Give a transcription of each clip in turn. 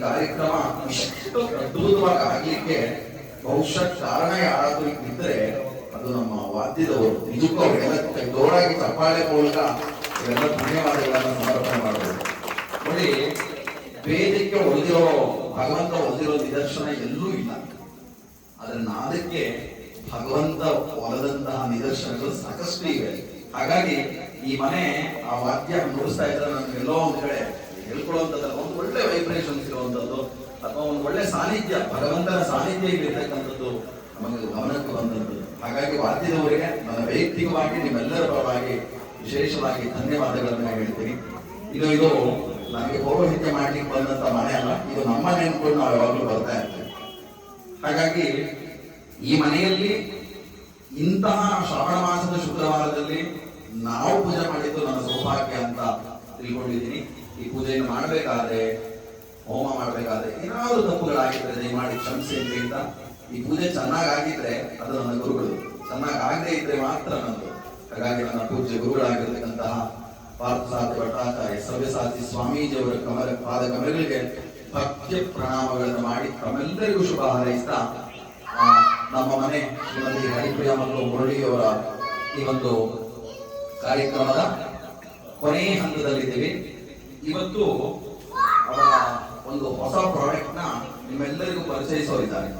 ಕಾರ್ಯಕ್ರಮ ಇಷ್ಟು ಅದ್ಭುತವಾಗಿ ಆಗ್ಲಿಕ್ಕೆ ಬಹುಶಃ ಕಾರಣ ಯಾರಾದ್ರೂ ಇದ್ರೆ ಅದು ನಮ್ಮ ವಾದ್ಯದವರು ನಿಜಕ್ಕೂ ಅವರಿಗೆಲ್ಲ ಕೈ ಜೋರಾಗಿ ಚಪ್ಪಾಳೆ ಮೂಲಕ ಇವೆಲ್ಲ ಧನ್ಯವಾದಗಳನ್ನು ಸಮರ್ಪಣೆ ಮಾಡಬಹುದು ನೋಡಿ, ವೇದಕ್ಕೆ ಒಲಿದಿರೋ ಭಗವಂತ ಒಲಿದಿರೋ ನಿದರ್ಶನ ಎಲ್ಲೂ ಇಲ್ಲ. ಆದ್ರೆ ನಾದಕ್ಕೆ ಭಗವಂತ ಒಲದಂತಹ ನಿದರ್ಶನಗಳು ಸಾಕಷ್ಟು ಇವೆ. ಹಾಗಾಗಿ ಈ ಮನೆ ಆ ವಾದ್ಯ ನುಡಿಸ್ತಾ ಇದ್ರೆ ನನ್ಗೆಲ್ಲೋ ಒಂದ್ ಕಡೆ ಹೇಳ್ಕೊಳ್ಳುವಂಥದ್ದು ಒಂದು ಒಳ್ಳೆ ವೈಬ್ರೇಷನ್ಸ್ ಇರುವಂಥದ್ದು ಅಥವಾ ಒಂದು ಒಳ್ಳೆ ಸಾನ್ನಿಧ್ಯ ಭಗವಂತನ ಸಾನ್ನಿಧ್ಯ ಇರತಕ್ಕಂಥದ್ದು ನಮಗೆ ಗಮನಕ್ಕೆ ಬಂದದ್ದು ಹಾಗಾಗಿ ವಾದ್ಯದವರಿಗೆ ನನ್ನ ವೈಯಕ್ತಿಕವಾಗಿ, ನಿಮ್ಮೆಲ್ಲರ ಪರವಾಗಿ ವಿಶೇಷವಾಗಿ ಧನ್ಯವಾದಗಳನ್ನ ಹೇಳ್ತೀನಿ. ಇದು ಇದು ನಮಗೆ ಪೌರೋಹಿತ್ಯ ಮಾಡ್ಲಿಕ್ಕೆ ಬಂದಂತ ಮನೆ ಅಲ್ಲ, ಇದು ನಮ್ಮ ಮನೆ ಅನ್ಕೊಂಡು ನಾವು ಯಾವಾಗಲೂ ಬರ್ತಾ ಇರ್ತೇವೆ. ಹಾಗಾಗಿ ಈ ಮನೆಯಲ್ಲಿ ಇಂತಹ ಶ್ರಾವಣ ಮಾಸದ ಶುಕ್ರವಾರದಲ್ಲಿ ನಾವು ಪೂಜೆ ಮಾಡಿದ್ದು ನನ್ನ ಸೌಭಾಗ್ಯ ಅಂತ ತಿಳ್ಕೊಂಡಿದ್ದೀನಿ. ಈ ಪೂಜೆಯನ್ನು ಮಾಡಬೇಕಾದ್ರೆ, ಹೋಮ ಮಾಡಬೇಕಾದ್ರೆ ಏನಾದರೂ ತಪ್ಪುಗಳಾಗಿದ್ರೆ ದಯಮಾಡಿ ಕ್ಷಮಿಸಿ ಅಂತ ಈ ಪೂಜೆ ಚೆನ್ನಾಗಿ ಆಗಿದ್ರೆ ಅದು ನನ್ನ ಗುರುಗಳು ಚೆನ್ನಾಗಿ ಆಗದೆ ಇದ್ರೆ ಮಾತ್ರ ನಂದು. ಹಾಗಾಗಿ ನನ್ನ ಪೂಜ್ಯ ಗುರುಗಳಾಗಿರ್ತಕ್ಕಂತಹ ಪಾರ್ಥಸಾರಥಿ ಭಟ್ಟಾಚಾರ್ಯ ಸವ್ಯಸಾಚಿ ಸ್ವಾಮೀಜಿಯವರ ಕಮಲ, ಪಾದ ಕಮಲಗಳಿಗೆ ಭಕ್ತಿ ಪ್ರಣಾಮಗಳನ್ನು ಮಾಡಿ ತಮ್ಮೆಲ್ಲರಿಗೂ ಶುಭ ಹಾರೈಸ್ತಾ ನಮ್ಮ ಮನೆ ಶ್ರೀಮತಿ ಹರಿಪ್ರಿಯ ಮತ್ತು ಮುರಳಿಯವರ ಈ ಒಂದು ಕಾರ್ಯಕ್ರಮದ ಕೊನೆಯ ಹಂತದಲ್ಲಿದ್ದೀವಿ. ಇವತ್ತು ಅವರ ಒಂದು ಹೊಸ ಪ್ರಾಡಕ್ಟ್ನ ನಿಮ್ಮೆಲ್ಲರಿಗೂ ಪರಿಚಯಿಸೋರಿದ್ದಾರೆ.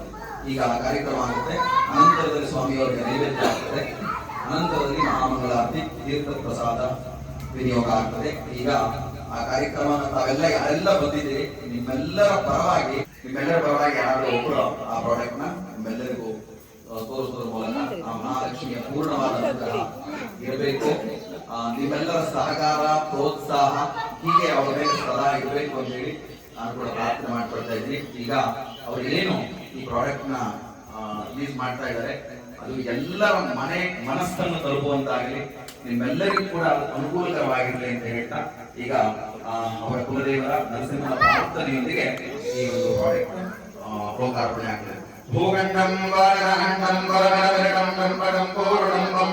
ಈಗ ಕಾರ್ಯಕ್ರಮ ಆಗುತ್ತೆ. ಅನಂತರದಲ್ಲಿ ಸ್ವಾಮಿಯವರಿಗೆ ನೈವೇದ್ಯ ಆಗ್ತದೆ. ಅನಂತರದಲ್ಲಿ ಮಹಾಮಂಗಳಾರತಿ, ತೀರ್ಥ ಪ್ರಸಾದ ವಿನಿಯೋಗ ಆಗ್ತದೆ. ಈಗ ಆ ಕಾರ್ಯಕ್ರಮ ತಾವೆಲ್ಲ ಯಾರೆಲ್ಲ ಬಂದಿದ್ದೀರಿ, ನಿಮ್ಮೆಲ್ಲರ ಪರವಾಗಿ ನಿಮ್ಮೆಲ್ಲರ ಪರವಾಗಿ ಯಾರಾದರೂ ಒಬ್ಬರು ಆ ಪ್ರಾಡಕ್ಟ್ನ ನಿಮ್ಮೆಲ್ಲರಿಗೂ ತೋರಿಸೋದ್ರ ಮೂಲಕ ಆ ಮಹಾಲಕ್ಷ್ಮಿಯ ಪೂರ್ಣವಾದ ಇರಬೇಕು. ನಿಮ್ಮೆಲ್ಲರ ಸಹಕಾರ, ಪ್ರೋತ್ಸಾಹ ಹೀಗೆ ಅವರ ಸದಾ ಇರಬೇಕು ಅಂತ ಹೇಳಿ ನಾನು ಕೂಡ ಪ್ರಾರ್ಥನೆ ಮಾಡ್ಕೊಳ್ತಾ ಇದ್ದೀನಿ. ಈಗ ಅವ್ರು ಏನು ಈ ಪ್ರಾಡಕ್ಟ್ನ ಯೂಸ್ ಮಾಡ್ತಾ ಇದ್ದಾರೆ, ಅದು ಎಲ್ಲರ ಮನೆ ಮನಸ್ಸನ್ನು ತಲುಪುವಂತಾಗಲಿ, ನಿಮ್ಮೆಲ್ಲರಿಗೂ ಕೂಡ ಅನುಕೂಲಕರವಾಗಿರಲಿ ಅಂತ ಹೇಳ್ತಾ, ಈಗ ಅವರ ಕುಲದೇವರ ನರಸಿಂಹನ ಪ್ರಾರ್ಥನೆಯೊಂದಿಗೆ ಈ ಒಂದು ಪ್ರಾಡಕ್ಟ್ ಲೋಕಾರ್ಪಣೆ ಆಗ್ತದೆ ಭೂಗಂಡಂ ಪೂರ್ಣಂ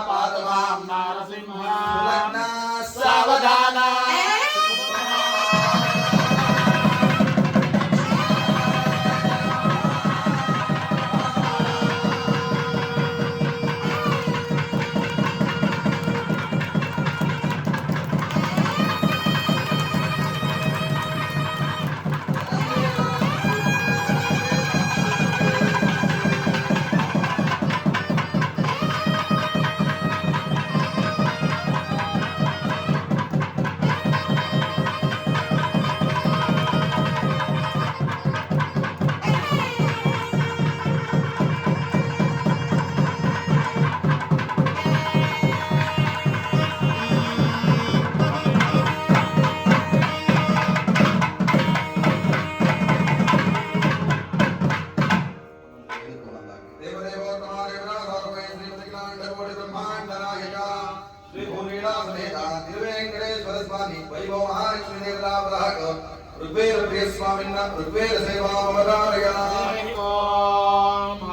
ಸ್ವಾಮಿನ ಋಗ್ವೇದ ಸೇವಾ ಅವತಾರಯ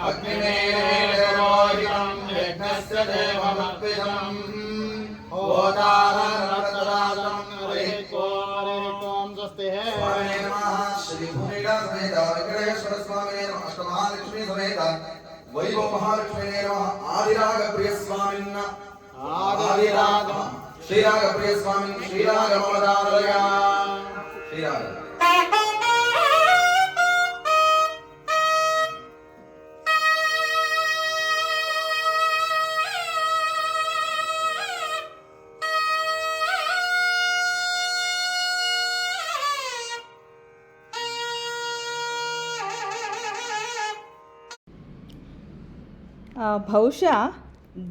ಅಗ್ನಿಮೇರೋಹಿತಂ ಯಜ್ಞಸ್ಯ ದೇವಮತ್ವಿಷಂ ಹೋತಾರಂ ಸ್ವಾಮೇ ನಮಃ ಶ್ರೀ ಭೂಮಿಲಾ ಸಮೇತ ವೆಂಕಟೇಶ್ವರ ಸ್ವಾಮೇ ನಮಃ ಅಷ್ಟಮಹಾಲಕ್ಷ್ಮೀ ಸಮೇತ ವೈಭವ ಮಹಾಲಕ್ಷ್ಮೀ ನಮಃ ಆದಿರಾಗ ಪ್ರಿಯ ಸ್ವಾಮಿನ್ನ ಆದಿರಾಗ ಶ್ರೀರಾಗ ಪ್ರಿಯ ಸ್ವಾಮಿ ಶ್ರೀರಾಗ ಮಮದಾಲಯ ಶ್ರೀರಾಗ ಆ, ಬಹುಶಃ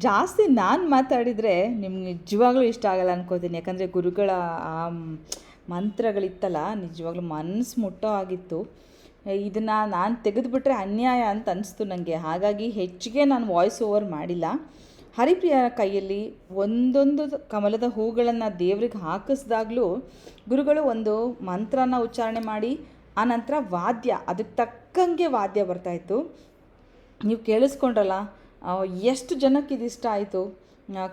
ಜಾಸ್ತಿ ನಾನು ಮಾತಾಡಿದರೆ ನಿಮ್ಗೆ ನಿಜವಾಗ್ಲೂ ಇಷ್ಟ ಆಗಲ್ಲ ಅನ್ಕೋತೀನಿ. ಯಾಕಂದರೆ ಗುರುಗಳ ಆ ಮಂತ್ರಗಳಿತ್ತಲ್ಲ ನಿಜವಾಗ್ಲೂ ಮನಸ್ಸು ಮುಟ್ಟೋ ಆಗಿತ್ತು ಇದನ್ನು ನಾನು ತೆಗೆದುಬಿಟ್ರೆ ಅನ್ಯಾಯ ಅಂತ ಅನಿಸ್ತು ನನಗೆ ಹಾಗಾಗಿ ಹೆಚ್ಚಿಗೆ ನಾನು ವಾಯ್ಸ್ ಓವರ್ ಮಾಡಿಲ್ಲ. ಹರಿಪ್ರಿಯ ಕೈಯಲ್ಲಿ ಒಂದೊಂದು ಕಮಲದ ಹೂಗಳನ್ನು ದೇವ್ರಿಗೆ ಹಾಕಿಸ್ದಾಗಲೂ ಗುರುಗಳು ಒಂದು ಮಂತ್ರನ ಉಚ್ಚಾರಣೆ ಮಾಡಿ ಆನಂತರ ವಾದ್ಯ ಅದಕ್ಕೆ ತಕ್ಕ ತಕ್ಕಂಗೆ ವಾದ್ಯ ಬರ್ತಾಯಿತ್ತು ನೀವು ಕೇಳಿಸ್ಕೊಂಡ್ರಲ್ಲ ಆ, ಎಷ್ಟು ಜನಕ್ಕೆ ಇದು ಇಷ್ಟ ಆಯಿತು?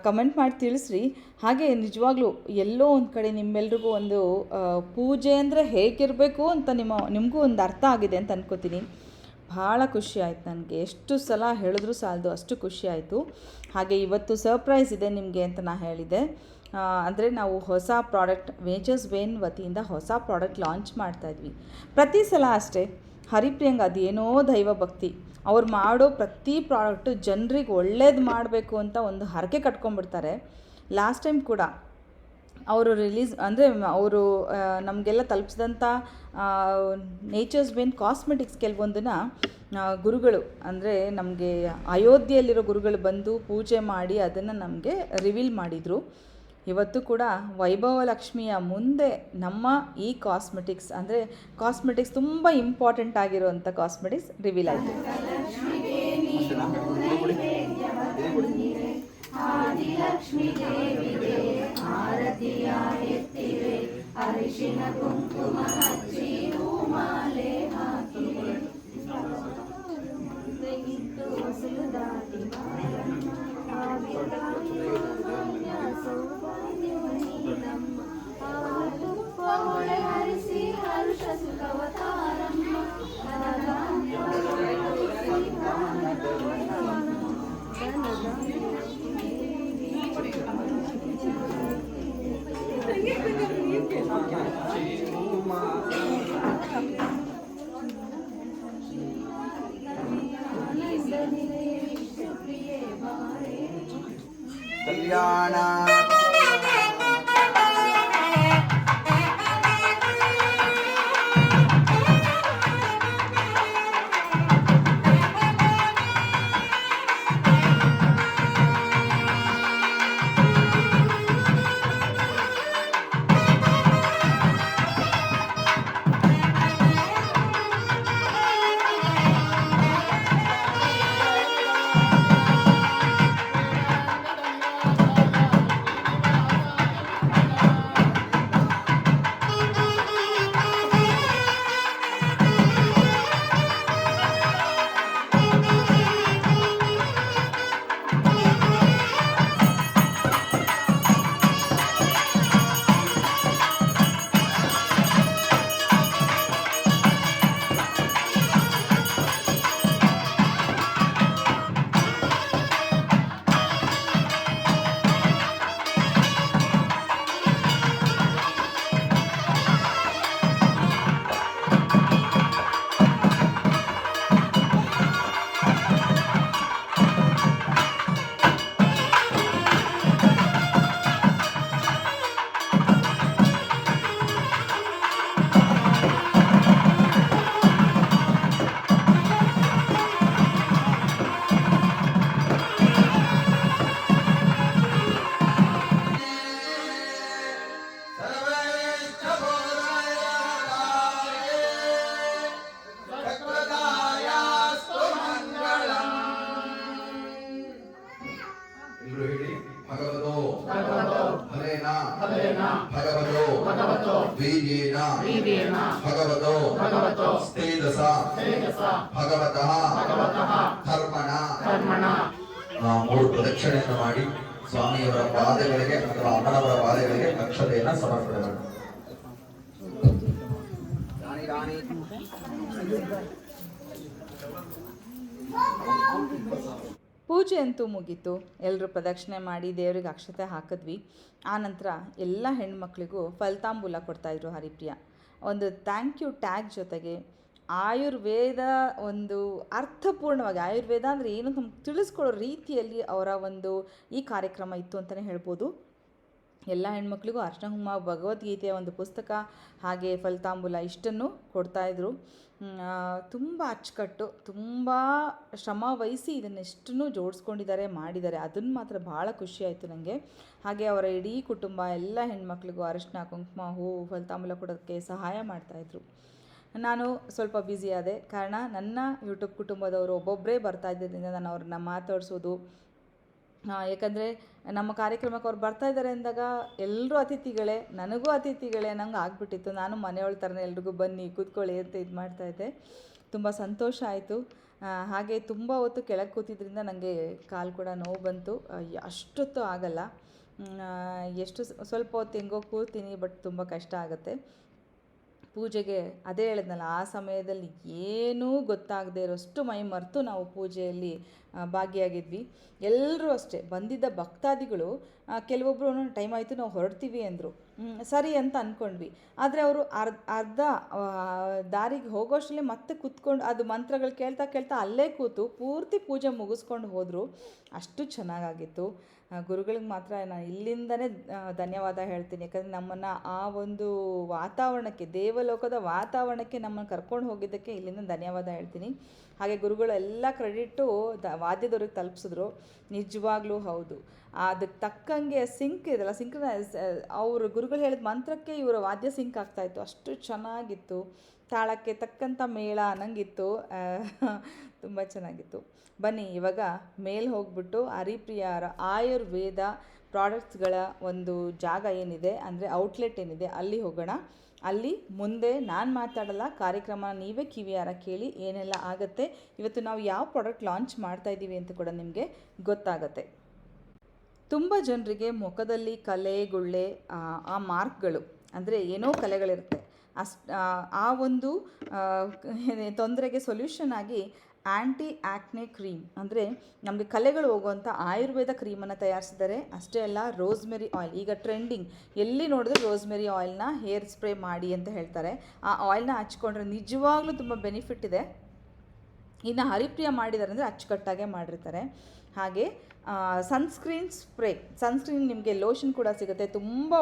ಕಮೆಂಟ್ ಮಾಡಿ ತಿಳಿಸ್ರಿ. ಹಾಗೆ ನಿಜವಾಗ್ಲೂ ಎಲ್ಲೋ ಒಂದು ಕಡೆ ನಿಮ್ಮೆಲ್ರಿಗೂ ಒಂದು ಪೂಜೆ ಅಂದರೆ ಹೇಗಿರಬೇಕು ಅಂತ ನಿಮ್ಮ, ನಿಮಗೂ ಒಂದು ಅರ್ಥ ಆಗಿದೆ ಅಂತ ಅನ್ಕೋತೀನಿ. ಭಾಳ ಖುಷಿ ಆಯ್ತು ನನಗೆ. ಎಷ್ಟು ಸಲ ಹೇಳಿದ್ರೂ ಸಾಲದು ಅಷ್ಟು ಖುಷಿ ಆಯಿತು. ಹಾಗೆ ಇವತ್ತು ಸರ್ಪ್ರೈಸ್ ಇದೆ ನಿಮಗೆ ಅಂತ ನಾನು ಹೇಳಿದೆ. ಅಂದರೆ ನಾವು ಹೊಸ ಪ್ರಾಡಕ್ಟ್ ವೇಜಸ್ ವೇನ್ ವತಿಯಿಂದ ಹೊಸ ಪ್ರಾಡಕ್ಟ್ ಲಾಂಚ್ ಮಾಡ್ತಾಯಿದ್ವಿ ಪ್ರತಿ ಸಲ ಅಷ್ಟೇ ಹರಿಪ್ರಿಯಂಗ ಅದೇನೋ ದೈವ ಭಕ್ತಿ ಅವ್ರು ಮಾಡೋ ಪ್ರತಿ ಪ್ರಾಡಕ್ಟು ಜನರಿಗೆ ಒಳ್ಳೇದು ಮಾಡಬೇಕು ಅಂತ ಒಂದು ಹರಕೆ ಕಟ್ಕೊಂಡ್ಬಿಡ್ತಾರೆ. ಲಾಸ್ಟ್ ಟೈಮ್ ಕೂಡ ಅವರು ರಿಲೀಸ್ ಅಂದರೆ ಅವರು ನಮಗೆಲ್ಲ ತಲುಪಿಸಿದಂಥ ನೇಚರ್ಸ್ ಬೇನ್ ಕಾಸ್ಮೆಟಿಕ್ಸ್ ಕೆಲವೊಂದನ್ನ ಗುರುಗಳು, ಅಂದರೆ ನಮಗೆ ಅಯೋಧ್ಯೆಯಲ್ಲಿರೋ ಗುರುಗಳು ಬಂದು ಪೂಜೆ ಮಾಡಿ ಅದನ್ನು ನಮಗೆ ರಿವೀಲ್ ಮಾಡಿದರು. ಇವತ್ತು ಕೂಡ ವೈಭವ ಲಕ್ಷ್ಮಿಯ ಮುಂದೆ ನಮ್ಮ ಈ ಕಾಸ್ಮೆಟಿಕ್ಸ್ ಅಂದರೆ ಕಾಸ್ಮೆಟಿಕ್ಸ್ ತುಂಬ ಇಂಪಾರ್ಟೆಂಟ್ ಆಗಿರುವಂಥ ಕಾಸ್ಮೆಟಿಕ್ಸ್ ರಿವೀಲ್ ಆಯಿತು. ಹರಿಸಿ Thank you. ಪೂಜೆ ಅಂತೂ ಮುಗೀತು. ಎಲ್ಲರೂ ಪ್ರದಕ್ಷಿಣೆ ಮಾಡಿ ದೇವರಿಗೆ ಅಕ್ಷತೆ ಹಾಕಿದ್ವಿ. ಆನಂತರ ಎಲ್ಲ ಹೆಣ್ಮಕ್ಳಿಗೂ ಫಲಿತಾಂಬೂಲ ಕೊಡ್ತಾಯಿದ್ರು ಹರಿಪ್ರಿಯ. ಒಂದು ಥ್ಯಾಂಕ್ ಯು ಟ್ಯಾಗ್ ಜೊತೆಗೆ ಆಯುರ್ವೇದ ಒಂದು ಅರ್ಥಪೂರ್ಣವಾಗಿ, ಆಯುರ್ವೇದ ಅಂದರೆ ಏನು ನಮ್ಗೆ ತಿಳಿಸ್ಕೊಡೋ ರೀತಿಯಲ್ಲಿ ಅವರ ಒಂದು ಈ ಕಾರ್ಯಕ್ರಮ ಇತ್ತು ಅಂತಲೇ ಹೇಳ್ಬೋದು. ಎಲ್ಲ ಹೆಣ್ಮಕ್ಳಿಗೂ ಅರ್ಶನ ಭಗವದ್ಗೀತೆಯ ಒಂದು ಪುಸ್ತಕ, ಹಾಗೆ ಫಲಿತಾಂಬುಲ ಇಷ್ಟನ್ನು ಕೊಡ್ತಾಯಿದ್ರು ತುಂಬ ಅಚ್ಚುಕಟ್ಟು, ತುಂಬ ಶ್ರಮ ವಹಿಸಿ ಇದನ್ನೆಷ್ಟನ್ನು ಜೋಡಿಸ್ಕೊಂಡಿದ್ದಾರೆ, ಮಾಡಿದ್ದಾರೆ. ಅದನ್ನು ಮಾತ್ರ ಭಾಳ ಖುಷಿ ಆಯಿತು ನನಗೆ ಹಾಗೆ ಅವರ ಇಡೀ ಕುಟುಂಬ, ಎಲ್ಲ ಹೆಣ್ಮಕ್ಳಿಗೂ ಅರಿಶಿನ, ಕುಂಕುಮ ಹೂ ಫಲಿತಾಂಬೂಲ ಕೊಡೋದಕ್ಕೆ ಸಹಾಯ ಮಾಡ್ತಾಯಿದ್ರು ನಾನು ಸ್ವಲ್ಪ ಬ್ಯುಸಿ ಆದೆ. ಕಾರಣ ನನ್ನ ಯೂಟ್ಯೂಬ್ ಕುಟುಂಬದವರು ಒಬ್ಬೊಬ್ಬರೇ ಬರ್ತಾ ಇದ್ದರಿಂದ ನಾನು ಅವ್ರನ್ನ ಮಾತಾಡಿಸೋದು ಯಾಕಂದರೆ ನಮ್ಮ ಕಾರ್ಯಕ್ರಮಕ್ಕೆ ಅವ್ರು ಬರ್ತಾ ಇದ್ದಾರೆ ಅಂದಾಗ ಎಲ್ಲರೂ ಅತಿಥಿಗಳೇ, ನನಗೂ ಅತಿಥಿಗಳೇ, ನಂಗೆ ಆಗಿಬಿಟ್ಟಿತ್ತು. ನಾನು ಮನೆಯೊಳ ಥರನೇ ಎಲ್ರಿಗೂ ಬನ್ನಿ, ಕೂತ್ಕೊಳ್ಳಿ ಅಂತ ಇದು ಮಾಡ್ತಾಯಿದ್ದೆ ತುಂಬ ಸಂತೋಷ ಆಯಿತು. ಹಾಗೆ ತುಂಬ ಹೊತ್ತು ಕೆಳಗೆ ಕೂತಿದ್ರಿಂದ ನನಗೆ ಕಾಲು ಕೂಡ ನೋವು ಬಂತು. ಅಷ್ಟೊತ್ತು ಆಗಲ್ಲ. ಎಷ್ಟು ಸ್ವಲ್ಪ ಹೊತ್ತು ಹೆಂಗೋ ಕೂರ್ತೀನಿ, ಬಟ್ ತುಂಬ ಕಷ್ಟ ಆಗುತ್ತೆ. ಪೂಜೆಗೆ ಅದೇ ಹೇಳಿದ್ನಲ್ಲ, ಆ ಸಮಯದಲ್ಲಿ ಏನೂ ಗೊತ್ತಾಗದೇ ಇರೋಷ್ಟು ಮೈ ಮರೆತು ನಾವು ಪೂಜೆಯಲ್ಲಿ ಭಾಗಿಯಾಗಿದ್ವಿ. ಎಲ್ಲರೂ ಅಷ್ಟೇ, ಬಂದಿದ್ದ ಭಕ್ತಾದಿಗಳು ಕೆಲವೊಬ್ಬರು ಟೈಮ್ ಆಯಿತು ನಾವು ಹೊರಡ್ತೀವಿ ಅಂದರು. ಸರಿ ಅಂತ ಅಂದ್ಕೊಂಡ್ವಿ ಆದರೆ ಅವರು ಅರ್ಧ ಅರ್ಧ ದಾರಿಗೆ ಹೋಗೋಷ್ಟರಲ್ಲೇ ಮತ್ತೆ ಕೂತ್ಕೊಂಡು, ಅದು ಮಂತ್ರಗಳು ಕೇಳ್ತಾ ಕೇಳ್ತಾ ಅಲ್ಲೇ ಕೂತು ಪೂರ್ತಿ ಪೂಜೆ ಮುಗಿಸ್ಕೊಂಡು ಹೋದರು. ಅಷ್ಟು ಚೆನ್ನಾಗಾಗಿತ್ತು. ಗುರುಗಳಿಗೆ ಮಾತ್ರ ನಾನು ಇಲ್ಲಿಂದನೇ ಧನ್ಯವಾದ ಹೇಳ್ತೀನಿ. ಯಾಕಂದರೆ ನಮ್ಮನ್ನು ಆ ಒಂದು ವಾತಾವರಣಕ್ಕೆ, ದೇವಲೋಕದ ವಾತಾವರಣಕ್ಕೆ ನಮ್ಮನ್ನು ಕರ್ಕೊಂಡು ಹೋಗಿದ್ದಕ್ಕೆ ಇಲ್ಲಿಂದ ಧನ್ಯವಾದ ಹೇಳ್ತೀನಿ. ಹಾಗೆ ಗುರುಗಳು ಎಲ್ಲ ಕ್ರೆಡಿಟು ದ, ವಾದ್ಯದವ್ರಿಗೆ ತಲುಪಿಸಿದ್ರು. ನಿಜವಾಗ್ಲೂ ಹೌದು. ಅದಕ್ಕೆ ತಕ್ಕಂಗೆ ಸಿಂಕ್ ಇದೆಲ್ಲ ಸಿಂಕ್ ಅವರು ಗುರುಗಳು ಹೇಳಿದ ಮಂತ್ರಕ್ಕೆ ಇವರ ವಾದ್ಯ ಸಿಂಕ್ ಆಗ್ತಾಯಿತ್ತು ಅಷ್ಟು ಚೆನ್ನಾಗಿತ್ತು. ತಾಳಕ್ಕೆ ತಕ್ಕಂಥ ಮೇಳ ಅನ್ನಂಗಿತ್ತು. ತುಂಬ ಚೆನ್ನಾಗಿತ್ತು. ಬನ್ನಿ ಇವಾಗ ಮೇಲೆ ಹೋಗ್ಬಿಟ್ಟು ಹರಿಪ್ರಿಯರ ಆಯುರ್ವೇದ ಪ್ರಾಡಕ್ಟ್ಸ್ಗಳ ಒಂದು ಜಾಗ ಏನಿದೆ ಅಂದರೆ ಔಟ್ಲೆಟ್ ಏನಿದೆ ಅಲ್ಲಿ ಹೋಗೋಣ. ಅಲ್ಲಿ ಮುಂದೆ ನಾನು ಮಾತಾಡಲ್ಲ ಕಾರ್ಯಕ್ರಮ ನೀವೇ ಕಿವಿಯಾರ ಕೇಳಿ ಏನೆಲ್ಲ ಆಗುತ್ತೆ. ಇವತ್ತು ನಾವು ಯಾವ ಪ್ರಾಡಕ್ಟ್ ಲಾಂಚ್ ಮಾಡ್ತಾ ಇದ್ದೀವಿ ಅಂತ ಕೂಡ ನಿಮಗೆ ಗೊತ್ತಾಗತ್ತೆ. ತುಂಬ ಜನರಿಗೆ ಮುಖದಲ್ಲಿ ಕಲೆ ಗುಳ್ಳೆ ಆ, ಮಾರ್ಕ್ಗಳು ಅಂದರೆ ಏನೋ ಕಲೆಗಳಿರುತ್ತೆ. ಅಷ್ಟು ಆ ಒಂದು ತೊಂದರೆಗೆ ಸೊಲ್ಯೂಷನ್ ಆಗಿ ಆ್ಯಂಟಿ ಆ್ಯಕ್ನೆ ಕ್ರೀಮ್. ಅಂದರೆ ನಮಗೆ ಕಲೆಗಳು ಹೋಗುವಂಥ ಆಯುರ್ವೇದ ಕ್ರೀಮನ್ನು ತಯಾರಿಸಿದ್ದಾರೆ. ಅಷ್ಟೇ ಅಲ್ಲ, ರೋಸ್ಮೆರಿ ಆಯಿಲ್. ಈಗ ಟ್ರೆಂಡಿಂಗ್. ಎಲ್ಲಿ ನೋಡಿದ್ರೆ ರೋಸ್ಮೆರಿ ಆಯಿಲ್ನ ಹೇರ್ ಸ್ಪ್ರೇ ಮಾಡಿ ಅಂತ ಹೇಳ್ತಾರೆ. ಆ ಆಯಿಲ್ನ ಹಚ್ಕೊಂಡ್ರೆ ನಿಜವಾಗ್ಲೂ ತುಂಬ ಬೆನಿಫಿಟ್ ಇದೆ. ಇನ್ನು ಹರಿಪ್ರಿಯ ಮಾಡಿದ್ದಾರೆ ಅಂದರೆ ಅಚ್ಚುಕಟ್ಟಾಗೆ ಮಾಡಿರ್ತಾರೆ. ಹಾಗೆ ಸನ್ಸ್ಕ್ರೀನ್ ಸ್ಪ್ರೇ ಸನ್ಸ್ಕ್ರೀನ್ ನಿಮಗೆ ಲೋಷನ್ ಕೂಡ ಸಿಗುತ್ತೆ. ತುಂಬ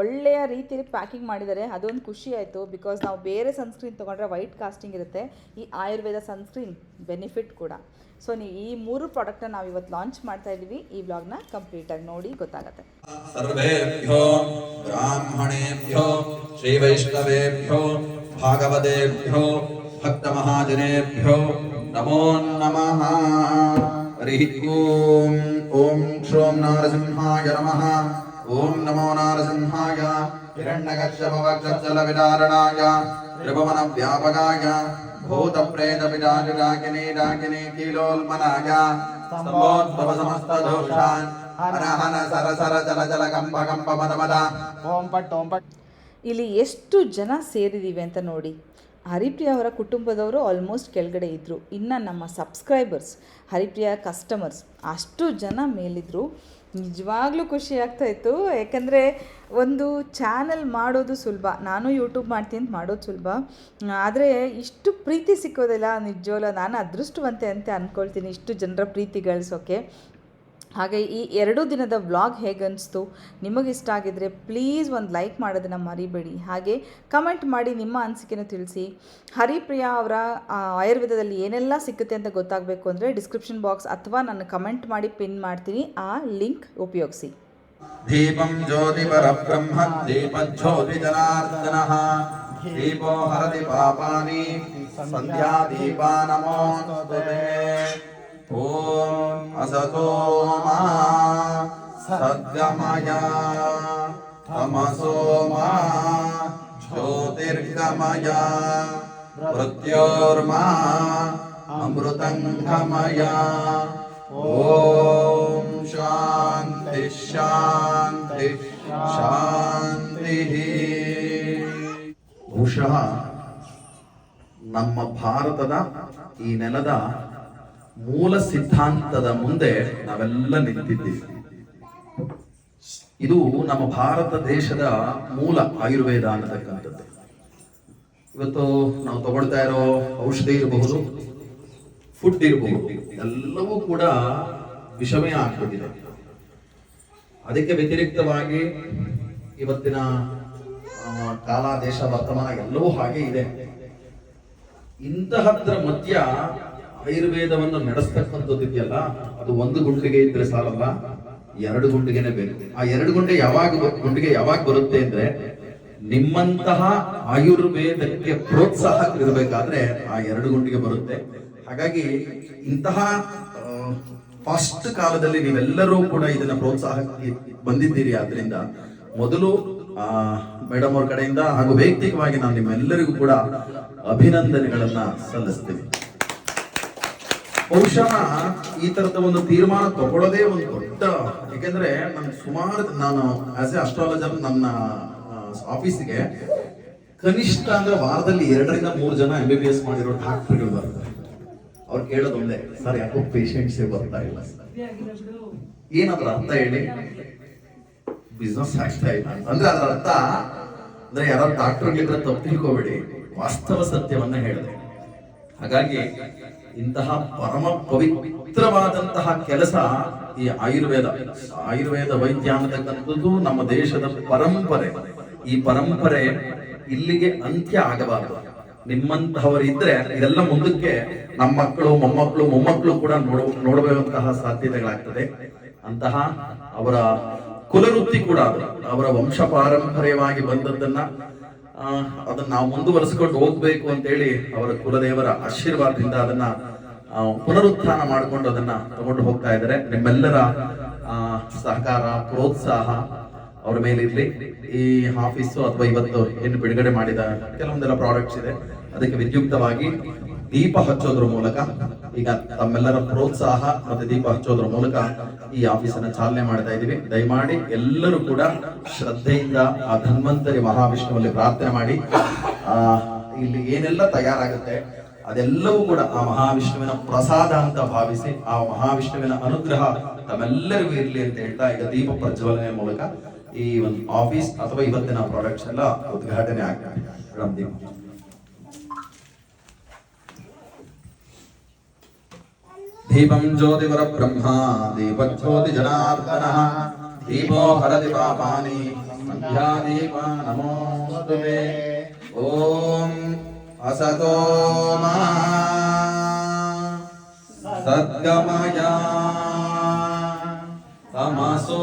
ಒಳ್ಳೆಯ ರೀತಿಯಲ್ಲಿ ಪ್ಯಾಕಿಂಗ್ ಮಾಡಿದ್ದಾರೆ. ಅದೊಂದು ಖುಷಿ ಆಯಿತು ಬಿಕಾಸ್ ನಾವು ಬೇರೆ ಸನ್ಸ್ಕ್ರೀನ್ ತೊಗೊಂಡ್ರೆ ವೈಟ್ ಕಾಸ್ಟಿಂಗ್ ಇರುತ್ತೆ. ಈ ಆಯುರ್ವೇದ ಸನ್ಸ್ಕ್ರೀನ್ ಬೆನಿಫಿಟ್ ಕೂಡ. ಸೊ ನೀವು ಈ ಮೂರು ಪ್ರಾಡಕ್ಟ್ನ ನಾವು ಇವತ್ತು ಲಾಂಚ್ ಮಾಡ್ತಾ ಇದ್ದೀವಿ. ಈ ಬ್ಲಾಗ್ನ ಕಂಪ್ಲೀಟಾಗಿ ನೋಡಿ ಗೊತ್ತಾಗುತ್ತೆ. ಸರ್ವೇಭ್ಯೋ ಭಕ್ತ ಮಹಾಜನೇಭ್ಯೋ ನಮೋ ನಮಃ. हरिः ॐ ॐ श्रों नारसिंहाय नमः ॐ नमो नारसिंहाय हिरण्यकश्यपवक्षजलविदारणाय त्रिभुवनव्यापकाय भूतप्रेतपिडादिराकिनी राकिनी कीलोल्मनाय स्तम्भोद्भव समस्तदोषान् हर हर सर सर जल जल कंप कंप मद मद ಓಂ ಪಟ್ ಓಂ ಪಟ್ ಇಲ್ಲಿ ಎಷ್ಟು ಜನ ಸೇರಿದ್ದೀವಿ ಅಂತ ನೋಡಿ ಹರಿಪ್ರಿಯ ಅವರ ಕುಟುಂಬದವರು ಆಲ್ಮೋಸ್ಟ್ ಕೆಳಗಡೆ ಇದ್ದರು ಇನ್ನು ನಮ್ಮ ಸಬ್ಸ್ಕ್ರೈಬರ್ಸ್ ಹರಿಪ್ರಿಯ ಕಸ್ಟಮರ್ಸ್ ಅಷ್ಟು ಜನ ಮೇಲಿದ್ದರು ನಿಜವಾಗ್ಲೂ ಖುಷಿ ಆಗ್ತಾಯಿತ್ತು ಯಾಕಂದರೆ ಒಂದು ಚಾನಲ್ ಮಾಡೋದು ಸುಲಭ. ನಾನು ಯೂಟ್ಯೂಬ್ ಮಾಡ್ತೀನಿ ಅಂತ ಮಾಡೋದು ಸುಲಭ. ಆದರೆ ಇಷ್ಟು ಪ್ರೀತಿ ಸಿಕ್ಕೋದಿಲ್ಲ ನಿಜವಲ್ಲ ನಾನು ಅದೃಷ್ಟವಂತೆ ಅಂತ ಅಂದ್ಕೊಳ್ತೀನಿ ಇಷ್ಟು ಜನರ ಪ್ರೀತಿ ಗಳಿಸೋಕ್ಕೆ ಹಾಗೆ ಈ ಎರಡು ದಿನದ ವ್ಲಾಗ್ ಹೇಗನ್ನಿಸ್ತು ಇಷ್ಟ ಆಗಿದ್ದರೆ ಪ್ಲೀಸ್ ಒಂದು ಲೈಕ್ ಮಾಡೋದನ್ನು ಮರಿಬೇಡಿ. ಹಾಗೆ ಕಮೆಂಟ್ ಮಾಡಿ ನಿಮ್ಮ ಅನಿಸಿಕೆನ ತಿಳಿಸಿ. ಹರಿಪ್ರಿಯಾ ಅವರ ಆಯುರ್ವೇದದಲ್ಲಿ ಏನೆಲ್ಲ ಸಿಗುತ್ತೆ ಅಂತ ಗೊತ್ತಾಗಬೇಕು ಅಂದರೆ ಡಿಸ್ಕ್ರಿಪ್ಷನ್ ಬಾಕ್ಸ್ ಅಥವಾ ನಾನು ಕಮೆಂಟ್ ಮಾಡಿ ಪಿನ್ ಮಾಡ್ತೀನಿ. ಆ ಲಿಂಕ್ ಉಪಯೋಗಿಸಿ. ದೀಪಂ ಜ್ಯೋತಿ ಪರಬ್ರಹ್ಮ ದೀಪ ಜ್ಯೋತಿ ಜನಾರ್ದನಃ. ದೀಪೋ ಹರದಿ ಪಾಪಾನಿ, ಸಂಧ್ಯಾ ದೀಪಾ ॐ असतो मा सद्गमय तमसो मा ज्योतिर्गमय मृत्योर्मा अमृतङ्गमय ॐ शान्ति शान्ति शान्तिः ಬಹುಶಃ ನಮ್ಮ ಭಾರತದ ಈ ನೆಲದ ಮೂಲ ಸಿದ್ಧಾಂತದ ಮುಂದೆ ನಾವೆಲ್ಲ ನಿಂತಿದ್ದೀವಿ. ಇದು ನಮ್ಮ ಭಾರತ ದೇಶದ ಮೂಲ ಆಯುರ್ವೇದ ಅನ್ನತಕ್ಕಂಥದ್ದು. ಇವತ್ತು ನಾವು ತಗೊಳ್ತಾ ಇರೋ ಔಷಧಿ ಇರಬಹುದು ಫುಡ್ ಇರಬಹುದು, ಎಲ್ಲವೂ ಕೂಡ ವಿಷಮಯ ಆಗ್ಬಿಟ್ಟಿದೆ. ಅದಕ್ಕೆ ವ್ಯತಿರಿಕ್ತವಾಗಿ ಇವತ್ತಿನ ಕಾಲ, ದೇಶ, ವರ್ತಮಾನ ಎಲ್ಲವೂ ಹಾಗೆ ಇದೆ. ಇಂತಹದ್ರ ಮಧ್ಯ ಆಯುರ್ವೇದವನ್ನು ನಡೆಸ್ತಕ್ಕಂಥದ್ದು ಇದೆಯಲ್ಲ, ಅದು ಒಂದು ಗುಂಡಿಗೆ ಇದ್ರೆ ಸಾಲಲ್ಲ, ಎರಡು ಗುಂಡಿಗೆನೆ ಬೇಕು. ಆ ಎರಡು ಗುಂಡೆ ಯಾವಾಗ ಗುಂಡಿಗೆ ಯಾವಾಗ ಬರುತ್ತೆ ಅಂದ್ರೆ, ನಿಮ್ಮಂತಹ ಆಯುರ್ವೇದಕ್ಕೆ ಪ್ರೋತ್ಸಾಹ ಇರಬೇಕಾದ್ರೆ ಆ ಎರಡು ಗುಂಡಿಗೆ ಬರುತ್ತೆ. ಹಾಗಾಗಿ ಇಂತಹ ಫಸ್ಟ್ ಕಾಲದಲ್ಲಿ ನೀವೆಲ್ಲರೂ ಕೂಡ ಇದನ್ನ ಪ್ರೋತ್ಸಾಹಕ್ಕೆ ಬಂದಿದ್ದೀರಿ. ಆದ್ರಿಂದ ಮೊದಲು, ಆ ಮೇಡಮ್ ಅವ್ರ ಕಡೆಯಿಂದ ಹಾಗೂ ವೈಯಕ್ತಿಕವಾಗಿ ನಾನು ನಿಮ್ಮೆಲ್ಲರಿಗೂ ಕೂಡ ಅಭಿನಂದನೆಗಳನ್ನ ಸಲ್ಲಿಸ್ತೀನಿ. ಬಹುಶಃ ಈ ತರದ ಒಂದು ತೀರ್ಮಾನ ತಗೊಳ್ಳೋದೇ ಒಂದು ದೊಡ್ಡ ಯಾಕೆಂದ್ರೆ ನನ್ ಸುಮಾರು ನಾನು ಆಸ್ ಎ ಅಸ್ಟ್ರಾಲಜರ್ ನನ್ನ ಆಫೀಸಿಗೆ ಕನಿಷ್ಠ ಅಂದ್ರೆ ವಾರದಲ್ಲಿ ಎರಡರಿಂದ ಮೂರು ಜನ ಎಂ ಬಿ ಬಿ ಎಸ್ ಮಾಡಿರೋ ಡಾಕ್ಟರ್ಗಳು ಬರ್ತಾರೆ ಅವ್ರು ಕೇಳೋದೊಂದೇ ಸರ್, ಯಾಕೋ ಪೇಷಂಟ್ಸ್ ಬರ್ತಾ ಇಲ್ಲ? ಏನಾದ್ರ ಅರ್ಥ ಹೇಳಿ. ಬಿಸ್ನೆಸ್ ಆಗ್ತಾ ಇಲ್ಲ ಅಂದ್ರೆ ಅದರ ಅರ್ಥ, ಅಂದ್ರೆ ಯಾರು ಡಾಕ್ಟರ್ಗಳಿದ್ರೆ ತಪ್ಪು ತಿಳ್ಕೋಬೇಡಿ ವಾಸ್ತವ ಸತ್ಯವನ್ನ ಹೇಳಿದೆ. ಹಾಗಾಗಿ ಇಂತಹ ಪರಮ ಪವಿತ್ರವಾದಂತಹ ಕೆಲಸ ಈ ಆಯುರ್ವೇದ. ಆಯುರ್ವೇದ ವೈದ್ಯ ಅನ್ನತಕ್ಕಂಥದ್ದು ನಮ್ಮ ದೇಶದ ಪರಂಪರೆ. ಈ ಪರಂಪರೆ ಇಲ್ಲಿಗೆ ಅಂತ್ಯ ಆಗಬಾರದು. ನಿಮ್ಮಂತಹವರಿದ್ರೆ ಇದೆಲ್ಲ ಮುಂದಕ್ಕೆ ನಮ್ಮ ಮಕ್ಕಳು, ಮೊಮ್ಮಕ್ಕಳು ಮೊಮ್ಮಕ್ಕಳು ಕೂಡ ನೋಡ ನೋಡಬೇಕಂತಹ ಸಾಧ್ಯತೆಗಳಾಗ್ತದೆ. ಅಂತಹ ಅವರ ಕುಲವೃತ್ತಿ ಕೂಡ. ಅವರ ವಂಶ ಪಾರಂಪರ್ಯವಾಗಿ ಬಂದದ್ದನ್ನ ಅದನ್ನ ನಾವು ಮುಂದುವರಿಸಿಕೊಂಡು ಹೋಗ್ಬೇಕು ಅಂತೇಳಿ ಅವರ ಕುಲದೇವರ ಆಶೀರ್ವಾದದಿಂದ ಅದನ್ನ ಪುನರುತ್ಥಾನ ಮಾಡಿಕೊಂಡು ಅದನ್ನ ತಗೊಂಡು ಹೋಗ್ತಾ ಇದ್ದಾರೆ. ನಿಮ್ಮೆಲ್ಲರ ಸಹಕಾರ, ಪ್ರೋತ್ಸಾಹ ಅವ್ರ ಮೇಲೆ ಈ ಆಫೀಸು ಅಥವಾ ಇವತ್ತು ಏನು ಬಿಡುಗಡೆ ಮಾಡಿದ ಕೆಲವೊಂದೆಲ್ಲ ಪ್ರಾಡಕ್ಟ್ಸ್ ಇದೆ. ಅದಕ್ಕೆ ವಿದ್ಯುಕ್ತವಾಗಿ ದೀಪ ಹಚ್ಚೋದ್ರ ಮೂಲಕ ಈಗ ತಮ್ಮೆಲ್ಲರ ಪ್ರೋತ್ಸಾಹ ಮತ್ತೆ ದೀಪ ಹಚ್ಚೋದ್ರ ಮೂಲಕ ಈ ಆಫೀಸನ್ನ ಚಾಲನೆ ಮಾಡ್ತಾ ಇದ್ದೀವಿ. ದಯಮಾಡಿ ಎಲ್ಲರೂ ಕೂಡ ಶ್ರದ್ಧೆಯಿಂದ ಆ ಧನ್ವಂತರಿ ಮಹಾವಿಷ್ಣುವಲ್ಲಿ ಪ್ರಾರ್ಥನೆ ಮಾಡಿ. ಆ, ಇಲ್ಲಿ ಏನೆಲ್ಲ ತಯಾರಾಗುತ್ತೆ ಅದೆಲ್ಲವೂ ಕೂಡ ಆ ಮಹಾವಿಷ್ಣುವಿನ ಪ್ರಸಾದ ಅಂತ ಭಾವಿಸಿ, ಆ ಮಹಾವಿಷ್ಣುವಿನ ಅನುಗ್ರಹ ತಮ್ಮೆಲ್ಲರಿಗೂ ಇರಲಿ ಅಂತ ಹೇಳ್ತಾ ಈಗ ದೀಪ ಪ್ರಜ್ವಲನೆ ಮೂಲಕ ಈ ಒಂದು ಆಫೀಸ್ ಅಥವಾ ಇವತ್ತಿನ ಪ್ರಾಡಕ್ಟ್ಸ್ ಎಲ್ಲ ಉದ್ಘಾಟನೆ ಆಗ್ತದೆ. ಮೇಡಮ್ ದೀಪ ದೀಪಂ ಜ್ಯೋತಿವರ ಬ್ರಹ್ಮ ದೀಪಜ್ಯೋತಿ ಜನಾರ್ದನ ದೀಪೋ ಹರತಿ ಪಾಪಾನಿ ಸಂಧ್ಯಾ ದೀಪ ನಮೋಸ್ತುತೆ ಓಂ ಅಸತೋ ಮಾ ಸದ್ಗಮಯ ತಮಸೋ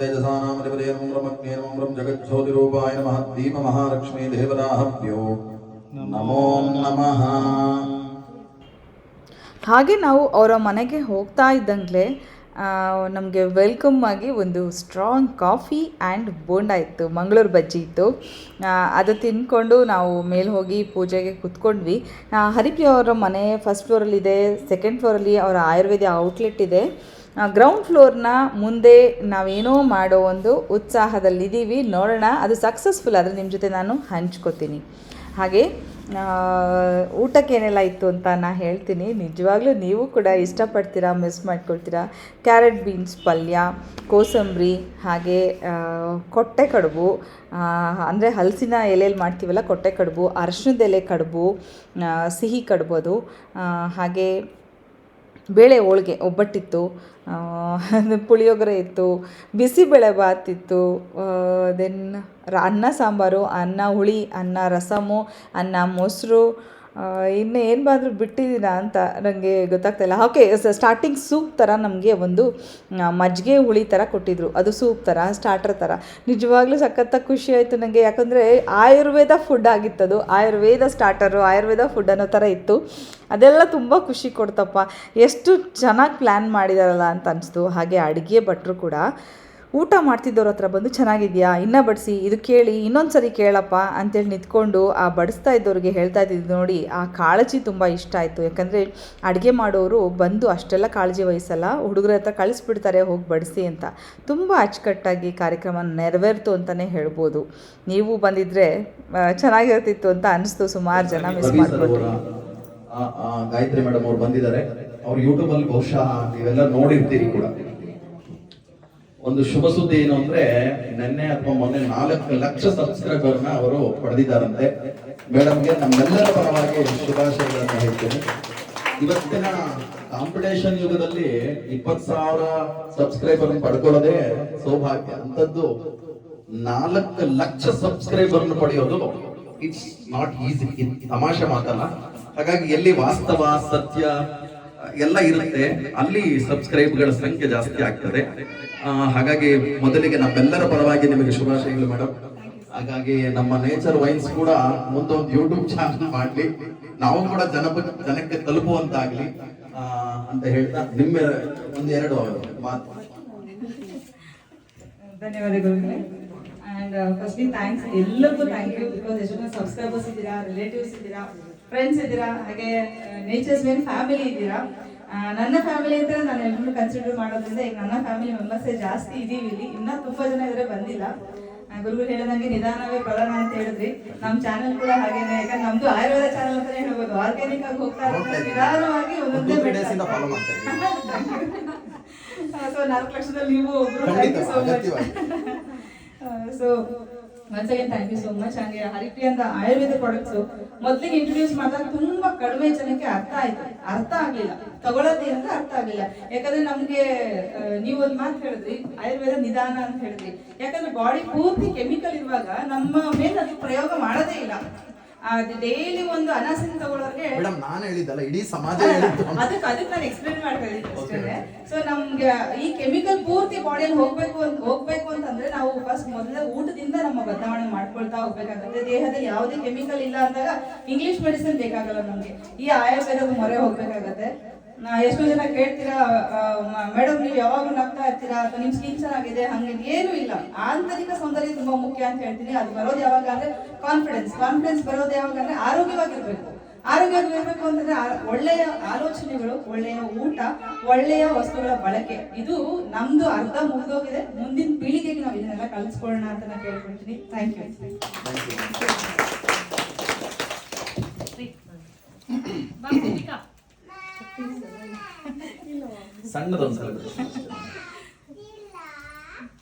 ತೇಜಸಾನಾಮಧಿಪತಯೇ ನಮಃ ದೀಪ ಮಹಾಲಕ್ಷ್ಮೀ ದೇವರಾಹಭ್ಯೋ ನಮೋ ನಮಃ ಹಾಗೆ ನಾವು ಅವರ ಮನೆಗೆ ಹೋಗ್ತಾ ಇದ್ದಂಗಲೇ ನಮಗೆ ವೆಲ್ಕಮ್ ಆಗಿ ಒಂದು ಸ್ಟ್ರಾಂಗ್ ಕಾಫಿ ಆ್ಯಂಡ್ ಬೋಂಡ ಇತ್ತು, ಮಂಗಳೂರು ಬಜ್ಜಿ ಇತ್ತು. ಅದು ತಿಂದ್ಕೊಂಡು ನಾವು ಮೇಲೆ ಹೋಗಿ ಪೂಜೆಗೆ ಕೂತ್ಕೊಂಡ್ವಿ. ಹರಿಪ್ರಿಯ ಅವರ ಮನೆ ಫಸ್ಟ್ ಫ್ಲೋರಲ್ಲಿದೆ ಸೆಕೆಂಡ್ ಫ್ಲೋರಲ್ಲಿ ಅವರ ಆಯುರ್ವೇದ ಔಟ್ಲೆಟ್ ಇದೆ. ಗ್ರೌಂಡ್ ಫ್ಲೋರ್ನ ಮುಂದೆ ನಾವೇನೋ ಮಾಡೋ ಒಂದು ಉತ್ಸಾಹದಲ್ಲಿದ್ದೀವಿ. ನೋಡೋಣ, ಅದು ಸಕ್ಸಸ್ಫುಲ್ ಆದರೆ ನಿಮ್ಮ ಜೊತೆ ನಾನು ಹಂಚ್ಕೋತೀನಿ. ಹಾಗೆ ಊಟಕ್ಕೇನೆಲ್ಲ ಇತ್ತು ಅಂತ ನಾನು ಹೇಳ್ತೀನಿ. ನಿಜವಾಗ್ಲೂ ನೀವು ಕೂಡ ಇಷ್ಟಪಡ್ತೀರಾ ಮಿಸ್ ಮಾಡ್ಕೊಳ್ತೀರಾ? ಕ್ಯಾರೆಟ್ ಬೀನ್ಸ್ ಪಲ್ಯ, ಕೋಸಂಬರಿ, ಹಾಗೆ ಕೊಟ್ಟೆ ಕಡುಬು ಅಂದರೆ ಹಲಸಿನ ಎಲೆಯಲ್ಲಿ ಮಾಡ್ತೀವಲ್ಲ, ಕೊಟ್ಟೆ ಕಡುಬು ಅರಶಿನದ ಎಲೆ ಕಡುಬು ಸಿಹಿ ಕಡುಬು ಹಾಗೆ ಬೇಳೆ ಹೋಳ್ಗೆ ಒಬ್ಬಟ್ಟಿತ್ತು ಪುಳಿಯೋಗರೆ ಇತ್ತು ಬಿಸಿಬೇಳೆ ಬಾತ್ ಇತ್ತು ದೆನ್ ಅನ್ನ ಸಾಂಬಾರು, ಅನ್ನ ಹುಳಿ, ಅನ್ನ ರಸಮು, ಅನ್ನ ಮೊಸರು ಇನ್ನು ಏನು ಬಂದರೂ ಬಿಟ್ಟಿದ್ದೀನ ಅಂತ ನನಗೆ ಗೊತ್ತಾಗ್ತಾಯಿಲ್ಲ ಓಕೆ ಸ್ಟಾರ್ಟಿಂಗ್ ಸೂಪ್ ಥರ ನಮಗೆ ಒಂದು ಮಜ್ಜಿಗೆ ಹುಳಿ ಥರ ಕೊಟ್ಟಿದ್ರು. ಅದು ಸೂಪ್ ಥರ ಸ್ಟಾರ್ಟರ್ ಥರ ನಿಜವಾಗ್ಲೂ ಸಖತ್ತಾಗಿ ಖುಷಿ ಆಯಿತು ನನಗೆ ಯಾಕಂದರೆ ಆಯುರ್ವೇದ ಫುಡ್ ಆಗಿತ್ತದು. ಆಯುರ್ವೇದ ಸ್ಟಾರ್ಟರು ಆಯುರ್ವೇದ ಫುಡ್ ಅನ್ನೋ ಥರ ಇತ್ತು. ಅದೆಲ್ಲ ತುಂಬ ಖುಷಿ ಕೊಡ್ತಪ್ಪ. ಎಷ್ಟು ಚೆನ್ನಾಗಿ ಪ್ಲ್ಯಾನ್ ಮಾಡಿದಾರಲ್ಲ ಅಂತ ಅನಿಸ್ತು. ಹಾಗೆ ಅಡುಗೆ ಭಟ್ರು ಕೂಡ. ಊಟ ಮಾಡ್ತಿದ್ದವ್ರ ಹತ್ರ ಬಂದು ಚೆನ್ನಾಗಿದೆಯಾ? ಇನ್ನೂ ಬಡಿಸಿ ಇದು ಕೇಳಿ ಇನ್ನೊಂದು ಸರಿ ಕೇಳಪ್ಪ ಅಂತೇಳಿ ನಿಂತ್ಕೊಂಡು ಆ ಬಡಿಸ್ತಾ ಇದ್ದವ್ರಿಗೆ ಹೇಳ್ತಾ ಇದ್ದಿದ್ದು ನೋಡಿ ಆ ಕಾಳಜಿ ತುಂಬ ಇಷ್ಟ ಆಯಿತು. ಯಾಕಂದರೆ ಅಡುಗೆ ಮಾಡೋರು ಬಂದು ಅಷ್ಟೆಲ್ಲ ಕಾಳಜಿ ವಹಿಸಲ್ಲ ಹುಡುಗರ ಹತ್ರ ಕಳಿಸ್ಬಿಡ್ತಾರೆ ಹೋಗಿ ಬಡಿಸಿ ಅಂತ. ತುಂಬ ಅಚ್ಚುಕಟ್ಟಾಗಿ ಕಾರ್ಯಕ್ರಮ ನೆರವೇರ್ತು ಅಂತಲೇ ಹೇಳ್ಬೋದು. ನೀವು ಬಂದಿದ್ದರೆ ಚೆನ್ನಾಗಿರ್ತಿತ್ತು ಅಂತ ಅನಿಸ್ತು ಸುಮಾರು ಜನ ಮಿಸ್ ಆ, ಗಾಯತ್ರಿ ಮೇಡಮ್ ಅವ್ರು ಬಂದಿದ್ದಾರೆ. ಅವ್ರು ಯೂಟ್ಯೂಬ್ ಅಲ್ಲಿ ಬಹುಶಃ ನೀವೆಲ್ಲ ನೋಡಿರ್ತೀರಿ ಕೂಡ. ಒಂದು ಶುಭ ಸುದ್ದಿ ಏನು ಅಂದ್ರೆ, ನಿನ್ನೆ ಅಥವಾ ಮೊನ್ನೆ ನಾಲ್ಕು ಲಕ್ಷ ಸಬ್ಸ್ಕ್ರೈಬರ್ನ ಅವರು ಪಡೆದಿದ್ದಾರಂತೆ. ಮೇಡಮ್ಗೆ ನಮ್ಮೆಲ್ಲರ ಪರವಾಗಿ ಶುಭಾಶಯಗಳನ್ನು ಹೇಳ್ತೀನಿ. ಇವತ್ತಿನ ಕಾಂಪಿಟೇಷನ್ ಯುಗದಲ್ಲಿ ಇಪ್ಪತ್ ಸಾವಿರ ಸಬ್ಸ್ಕ್ರೈಬರ್ ಪಡ್ಕೊಳ್ಳೋದೇ ಸೌಭಾಗ್ಯ. ಅಂತದ್ದು ನಾಲ್ಕು ಲಕ್ಷ ಸಬ್ಸ್ಕ್ರೈಬರ್ ಪಡೆಯೋದು ಇಟ್ಸ್ ನಾಟ್ ಈಸಿ ತಮಾಷೆ ಮಾತಲ್ಲ. ಹಾಗಾಗಿ ಎಲ್ಲಿ ವಾಸ್ತವ, ಸತ್ಯ ಎಲ್ಲ ಇರುತ್ತೆ. ಅಲ್ಲಿ ಸಬ್ಸ್ಕ್ರೈಬ್ಗಳ ಸಂಖ್ಯೆ ಜಾಸ್ತಿ ಆಗ್ತದೆ. ಹಾಗಾಗಿ ಮೊದಲಿಗೆ ನಮ್ಮೆಲ್ಲರ ಪರವಾಗಿ ನಿಮಗೆ ಶುಭಾಶಯಗಳು ಮೇಡಮ್ ಹಾಗಾಗಿ ನಮ್ಮ ನೇಚರ್ ವೈನ್ಸ್ ಕೂಡ ಮುಂದೊಂದು ಯೂಟ್ಯೂಬ್ ಚಾನಲ್ ಮಾಡ್ಲಿ. ನಾವು ಕೂಡ ಜನ ಜನಕ್ಕೆ ತಲುಪುವಂತಾಗ್ಲಿ. ಅಂತ ಹೇಳ್ತಾ ನಿಮ್ಮ ಒಂದೆರಡು ಮಾತು. ಧನ್ಯವಾದಗಳು ಆ್ಯಂಡ್ ಫಸ್ಟ್ಲಿ ಥ್ಯಾಂಕ್ಸ್ ಎಲ್ಲರಿಗೂ ಥ್ಯಾಂಕ್ ಯು ಬಿಕಾಸ್ ಎಷ್ಟು ಸಬ್ಸ್ಕ್ರೈಬರ್ಸ್ ಇದ್ದೀರಾ ರಿಲೇಟಿವ್ಸ್ ಇದ್ದೀರಾ ಫ್ರೆಂಡ್ಸ್ ಇದ್ದೀರಾ? ಹಾಗೆ ನೇಚರ್ಸ್ ಮೇನ್ ಫ್ಯಾಮಿಲಿ ಇದ್ದೀರಾ? ನನ್ನ ಫ್ಯಾಮಿಲಿ ಅಂತ ನಾನು ಎಲ್ಲರೂ ಕನ್ಸಿಡರ್ ಮಾಡೋದ್ರಿಂದ ಈಗ ನನ್ನ ಫ್ಯಾಮಿಲಿ ಮೆಂಬರ್ಸೇ ಜಾಸ್ತಿ ಇದೀವಿ ಇಲ್ಲಿ. ಇನ್ನೂ ತುಂಬ ಜನ ಇದ್ರೆ ಬಂದಿಲ್ಲ. ಗುರುಗಳು ಹೇಳಿದಂಗೆ ನಿಧಾನವೇ ಪ್ರಧಾನ ಅಂತ ಹೇಳಿದ್ರಿ. ನಮ್ಮ ಚಾನಲ್ ಕೂಡ ಹಾಗೇನೆ. ಯಾಕಂದ್ರೆ ನಮ್ದು ಆಯುರ್ವೇದ ಚಾನಲ್ ಅಂತಾನೆ ಹೇಳ್ಬೋದು. ಆರ್ಗ್ಯಾನಿಕ್ ಆಗಿ ಹೋಗ್ತಾ ಇರೋದ್ರೆ ನಿಧಾನವಾಗಿ ಒಂದೊಂದೇ ಸೊ ನಾಲ್ಕು ಲಕ್ಷದಲ್ಲಿ ನೀವು ಒಬ್ರು. So once again thank you so much ಹಂಗೆ ಹರಿಪ್ರಿಯ ಆಯುರ್ವೇದ ಪ್ರಾಡಕ್ಟ್ಸ್ ಮೊದಲಿಗೆ ಇಂಟ್ರೊಡ್ಯೂಸ್ ಮಾಡಿದಾಗ ತುಂಬಾ ಕಡಿಮೆ ಜನಕ್ಕೆ ಅರ್ಥ ಆಯ್ತು. ಅರ್ಥ ಆಗ್ಲಿಲ್ಲ. ತಗೊಳ್ಳೋದೇ ಅಂತ ಅರ್ಥ ಆಗ್ಲಿಲ್ಲ. ಯಾಕಂದ್ರೆ ನಮ್ಗೆ ನೀವು ಒಂದು ಮಾತು ಹೇಳಿದ್ರಿ, ಆಯುರ್ವೇದ ನಿಧಾನ ಅಂತ ಹೇಳಿದ್ರಿ. ಯಾಕಂದ್ರೆ ಬಾಡಿ ಪೂರ್ತಿ ಕೆಮಿಕಲ್ ಇರುವಾಗ ನಮ್ಮ ಮೇಲೆ ಅದು ಪ್ರಯೋಗ ಮಾಡೋದೇ ಇಲ್ಲ. ಅದು ಡೈಲಿ ಒಂದು ಅನಾಸಿನ ತಗೊಳ್ಳೋರಿಗೆ ಮೇಡಮ್ ನಾನು ಹೇಳಿದ್ದಲ್ಲ ಇಡೀ ಸಮಾಜ ಹೇಳಿದ್ದು. ಅದಕ್ಕೆ ಅದಕ್ಕೆ ನಾನು ಎಕ್ಸ್ಪ್ಲೇನ್ ಮಾಡ್ತಾ ಇದ್ದೀನಿ ಅಷ್ಟೇ. ಸೊ ನಮ್ಗೆ ಈ ಕೆಮಿಕಲ್ ಪೂರ್ತಿ ಬಾಡಿಯಲ್ಲಿ ಹೋಗ್ಬೇಕು ಅಂತ ಹೋಗ್ಬೇಕು ಅಂತಂದ್ರೆ ನಾವು ಫಸ್ಟ್ ಮೊದಲೇ ಊಟದಿಂದ ನಮ್ಮ ಬದಲಾವಣೆ ಮಾಡ್ಕೊಳ್ತಾ ಹೋಗ್ಬೇಕಾಗುತ್ತೆ. ದೇಹದಲ್ಲಿ ಯಾವುದೇ ಕೆಮಿಕಲ್ ಇಲ್ಲ ಅಂದಾಗ ಇಂಗ್ಲಿಷ್ ಮೆಡಿಸಿನ್ ಬೇಕಾಗಲ್ಲ ನಮ್ಗೆ. ಈ ಆಯುರ್ವೇದ ಮೊರೆ ಹೋಗ್ಬೇಕಾಗತ್ತೆ. ಎಷ್ಟೋ ಜನ ಕೇಳ್ತೀರಾ ಮೇಡಮ್ ನೀವು ಯಾವಾಗಲೂ ನಗ್ತಾ ಇರ್ತೀರಾ ಅಥವಾ ನಿಮ್ ಸ್ಕಿನ್ ಚೆನ್ನಾಗಿದೆ ಹಂಗೆ ಏನು ಇಲ್ಲ. ಆಂತರಿಕ ಸೌಂದರ್ಯ ತುಂಬಾ ಮುಖ್ಯ ಅಂತ ಹೇಳ್ತೀನಿ. ಅದು ಬರೋದು ಯಾವಾಗ ಅಂದ್ರೆ ಕಾನ್ಫಿಡೆನ್ಸ್ ಕಾನ್ಫಿಡೆನ್ಸ್ ಬರೋದು ಯಾವಾಗ ಅಂದ್ರೆ ಆರೋಗ್ಯವಾಗಿರ್ಬೇಕು. ಆರೋಗ್ಯವಾಗಿರ್ಬೇಕು ಅಂತಂದ್ರೆ ಒಳ್ಳೆಯ ಆಲೋಚನೆಗಳು ಒಳ್ಳೆಯ ಊಟ ಒಳ್ಳೆಯ ವಸ್ತುಗಳ ಬಳಕೆ. ಇದು ನಮ್ದು ಅರ್ಧ ಮುಗಿದೋಗಿದೆ. ಮುಂದಿನ ಪೀಳಿಗೆಗೆ ನಾವು ಇದನ್ನೆಲ್ಲ ಕಲಿಸ್ಕೊಳ್ಳೋಣ ಅಂತ ನಾನು ಕೇಳ್ಕೊಳ್ತೀನಿ ಥ್ಯಾಂಕ್ ಯು ಸಣ್ಣದೊಂದು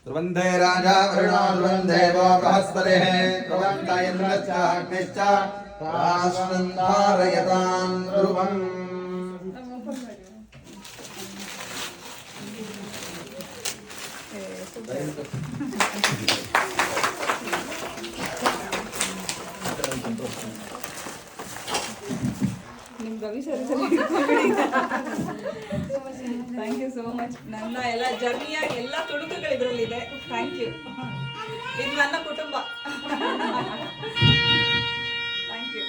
ಧ್ರುವಂದೇ ರಾಜ ವರುಣೋ ಧ್ರುವಂದೇವೋ ಬೃಹಸ್ಪತಿಃ ಧ್ರುವಂತ ಇಂದ್ರಶ್ಚ ಅಗ್ನಿಶ್ಚ ರಾಷ್ಟ್ರಂ ಧಾರಯತಾಂ ಧ್ರುವಂ ನಿಮ್ಮ Ravi sir thank you so much ನನ್ನ ಎಲ್ಲ ಜರ್ನಿಯ ಎಲ್ಲ ತುಣುಕುಗಳು ಇದರಲ್ಲಿದೆ. ಥ್ಯಾಂಕ್ ಯು ಇದು ನನ್ನ ಕುಟುಂಬ. ಥ್ಯಾಂಕ್ ಯು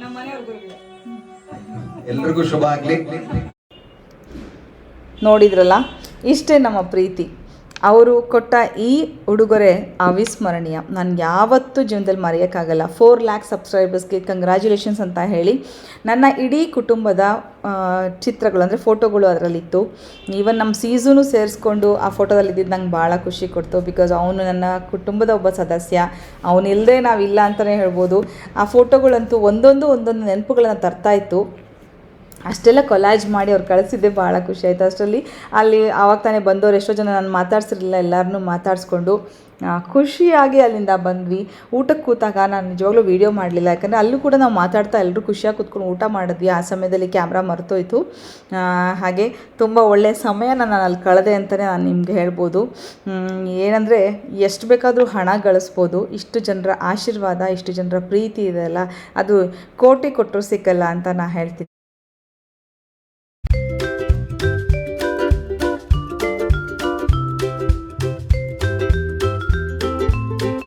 ನಮ್ಮ ಮನೆಯವ್ರಿಗೂ ಎಲ್ರಿಗೂ ಶುಭ ಆಗ್ಲಿ. ನೋಡಿದ್ರಲ್ಲ ಇಷ್ಟೇ ನಮ್ಮ ಪ್ರೀತಿ. ಅವರು ಕೊಟ್ಟ ಈ ಉಡುಗೊರೆ ಅವಿಸ್ಮರಣೀಯ. ನಾನು ಯಾವತ್ತೂ ಜೀವನದಲ್ಲಿ ಮರೆಯೋಕ್ಕಾಗಲ್ಲ. ಫೋರ್ ಲ್ಯಾಕ್ ಸಬ್ಸ್ಕ್ರೈಬರ್ಸ್ಗೆ ಕಂಗ್ರ್ಯಾಚುಲೇಷನ್ಸ್ ಅಂತ ಹೇಳಿ ನನ್ನ ಇಡೀ ಕುಟುಂಬದ ಚಿತ್ರಗಳು ಅಂದರೆ ಫೋಟೋಗಳು ಅದರಲ್ಲಿತ್ತು. ಈವನ್ ನಮ್ಮ ಸೀಸನು ಸೇರಿಸ್ಕೊಂಡು ಆ ಫೋಟೋದಲ್ಲಿ ಇದ್ದಿದ್ದು ನಂಗೆ ಭಾಳ ಖುಷಿ ಕೊಡ್ತು ಬಿಕಾಸ್ ಅವನು ನನ್ನ ಕುಟುಂಬದ ಒಬ್ಬ ಸದಸ್ಯ. ಅವನಿಲ್ಲದೆ ನಾವಿಲ್ಲ ಅಂತಲೇ ಹೇಳ್ಬೋದು. ಆ ಫೋಟೋಗಳಂತೂ ಒಂದೊಂದು ಒಂದೊಂದು ನೆನಪುಗಳನ್ನು ತರ್ತಾ ಇತ್ತು. ಅಷ್ಟೆಲ್ಲ ಕೊಲಾಜ್ ಮಾಡಿ ಅವ್ರು ಕಳಿಸಿದ್ದೆ ಭಾಳ ಖುಷಿ ಆಯಿತು. ಅಷ್ಟರಲ್ಲಿ ಅಲ್ಲಿ ಆವಾಗ ತಾನೇ ಬಂದವ್ರು ಎಷ್ಟೋ ಜನ ನಾನು ಮಾತಾಡ್ಸಿರಲಿಲ್ಲ ಎಲ್ಲರನ್ನೂ ಮಾತಾಡಿಸ್ಕೊಂಡು ಖುಷಿಯಾಗಿ ಅಲ್ಲಿಂದ ಬಂದ್ವಿ. ಊಟಕ್ಕೆ ಕೂತಾಗ ನಾನು ನಿಜವಾಗ್ಲೂ ವೀಡಿಯೋ ಮಾಡಲಿಲ್ಲ. ಯಾಕಂದರೆ ಅಲ್ಲೂ ಕೂಡ ನಾವು ಮಾತಾಡ್ತಾ ಎಲ್ಲರೂ ಖುಷಿಯಾಗಿ ಕೂತ್ಕೊಂಡು ಊಟ ಮಾಡಿದ್ವಿ. ಆ ಸಮಯದಲ್ಲಿ ಕ್ಯಾಮ್ರಾ ಮರ್ತೋಯ್ತು. ಹಾಗೆ ತುಂಬ ಒಳ್ಳೆಯ ಸಮಯ ನಾನು ಅಲ್ಲಿ ಕಳೆದೆ ಅಂತಲೇ ನಾನು ನಿಮಗೆ ಹೇಳ್ಬೋದು. ಏನಂದರೆ ಎಷ್ಟು ಬೇಕಾದರೂ ಹಣ ಗಳಿಸ್ಬೋದು. ಇಷ್ಟು ಜನರ ಆಶೀರ್ವಾದ, ಇಷ್ಟು ಜನರ ಪ್ರೀತಿ ಇದೆಯಲ್ಲ ಅದು ಕೋಟಿ ಕೊಟ್ಟರು ಸಿಕ್ಕಲ್ಲ ಅಂತ ನಾನು ಹೇಳ್ತೀನಿ